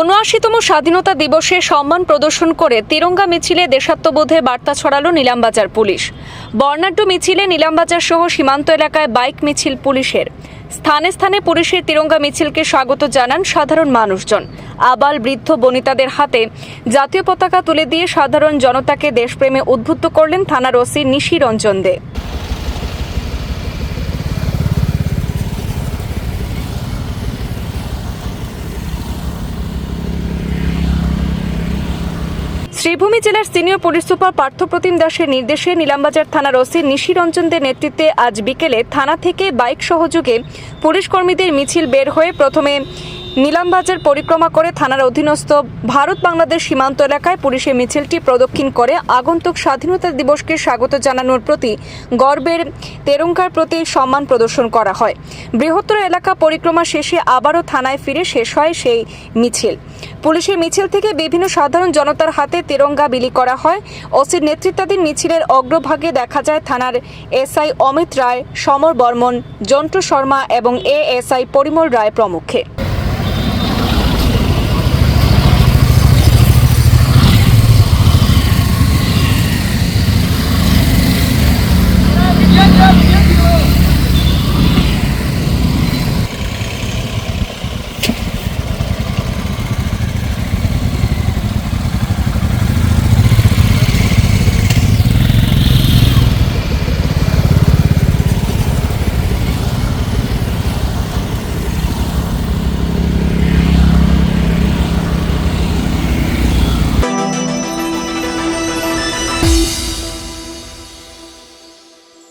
উনআশিতম স্বাধীনতা দিবসে সম্মান প্রদর্শন করে তিরঙ্গা মিছিলে দেশাত্মবোধের বার্তা ছড়ালো নিলামবাজার পুলিশ। বর্ণাঢ্য মিছিলে নিলামবাজার সহ সীমান্ত এলাকায় বাইক মিছিল পুলিশের। স্থানে স্থানে পুলিশের তিরঙ্গা মিছিলকে স্বাগত জানান সাধারণ মানুষজন। আবাল বৃদ্ধ বনিতাদের হাতে জাতীয় পতাকা তুলে দিয়ে সাধারণ জনতাকে দেশপ্রেমে উদ্বুদ্ধ করলেন থানার ওসি নিশি রঞ্জন দে। শ্রীভূমি জেলার সিনিয়র পুলিশ সুপার পার্থপ্রতিম দাসের নির্দেশে নীলামবাজার থানার ওসি নিশিরঞ্জনদের নেতৃত্বে আজ বিকেলে থানা থেকে বাইক সহযোগে পুলিশ কর্মীদের মিছিল বের হয়ে প্রথমে নিলামবাজার পরিক্রমা করে থানার অধীনস্থ ভারত বাংলাদেশ সীমান্ত এলাকায় পুলিশের মিছিলটি প্রদক্ষিণ করে আগন্তুক স্বাধীনতা দিবসকে স্বাগত জানানোর প্রতি গর্বের তেরঙ্গার প্রতি সম্মান প্রদর্শন করা হয়। বৃহত্তর এলাকা পরিক্রমা শেষে আবারও থানায় ফিরে শেষ হয় সেই মিছিল। পুলিশের মিছিল থেকে বিভিন্ন সাধারণ জনতার হাতে তেরঙ্গা বিলি করা হয়। ওসির নেতৃত্বাধীন মিছিলের অগ্রভাগে দেখা যায় থানার এসআই অমিত রায়, সমর বর্মন জন্টু শর্মা এবং এএসআই পরিমল রায় প্রমুখে।